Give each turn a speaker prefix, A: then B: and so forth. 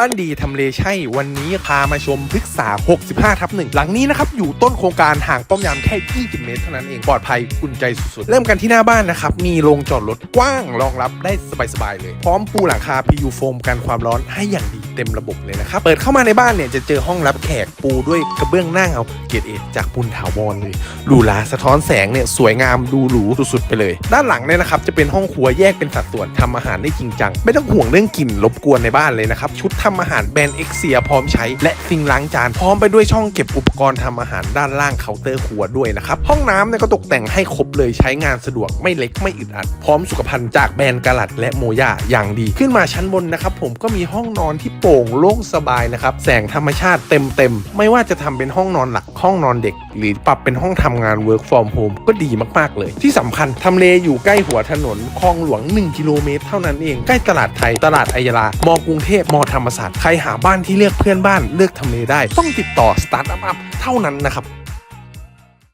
A: บ้านดีทำเลใช่วันนี้พามาชมพฤกษา 65 ทับหนึ่งหลังนี้นะครับอยู่ต้นโครงการห่างป้อมยามแค่ 20 เมตรเท่านั้นเองปลอดภัยอุ่นใจสุดๆ เริ่มกันที่หน้าบ้านนะครับ มีโรงจอดรถกว้างรองรับได้สบายๆเลย พร้อมปูหลังคา PU โฟมกันความร้อนให้อย่างดี เต็มระบบเลยนะครับ เปิดเข้ามาในบ้านเนี่ยจะเจอห้องรับแขกปูด้วยกระเบื้องหน้าเงาเกรดเอจากปูนถาวรเลยหรูหราสะท้อนแสงเนี่ยสวยงามดูหรูสุดๆไปเลย ด้านหลังเนี่ยนะครับจะเป็นห้องครัวแยกเป็นสัดส่วนทำอาหารได้จริงจัง ไม่ต้องห่วงเรื่องกลิ่นรบกวนในบ้านเลยนะครับ ชุดทำอาหารแบรนด์เอ็กเซียพร้อมใช้ และซิงล้างจานพร้อมไปด้วยช่องเก็บอุปกรณ์ทำอาหารด้านล่างเคาน์เตอร์ครัวด้วยนะครับห้องน้ำเนี่ยก็ตกแต่งให้ครบเลยใช้งานสะดวกไม่เล็กไม่อึดอัด พร้อมสุขภัณฑ์จากแบรนด์กาลัดและโมยาอย่างดี ขึ้นมาชั้นบนนะครับผมก็มีห้องนอนที่โปร่งโล่งสบายนะครับ แสงธรรมชาติเต็มเต็มๆไม่ว่าจะทำเป็นห้องนอนหลัก ห้องนอนเด็ก หรือปรับเป็นห้องทำงาน work from home ก็ดีมากๆเลย ที่สำคัญทำเลอยู่ใกล้หัวถนนคลองหลวง 1 กิโลเมตร เท่านั้นเอง ใกล้ตลาดไทย ตลาดอัยราลามอกรุงเทพมอธรรมศาสตร์ ใครหาบ้านที่เลือกเพื่อนบ้าน เลือกทำเลได้ ต้องติดต่อสตาร์ทอัพเท่านั้นนะครับ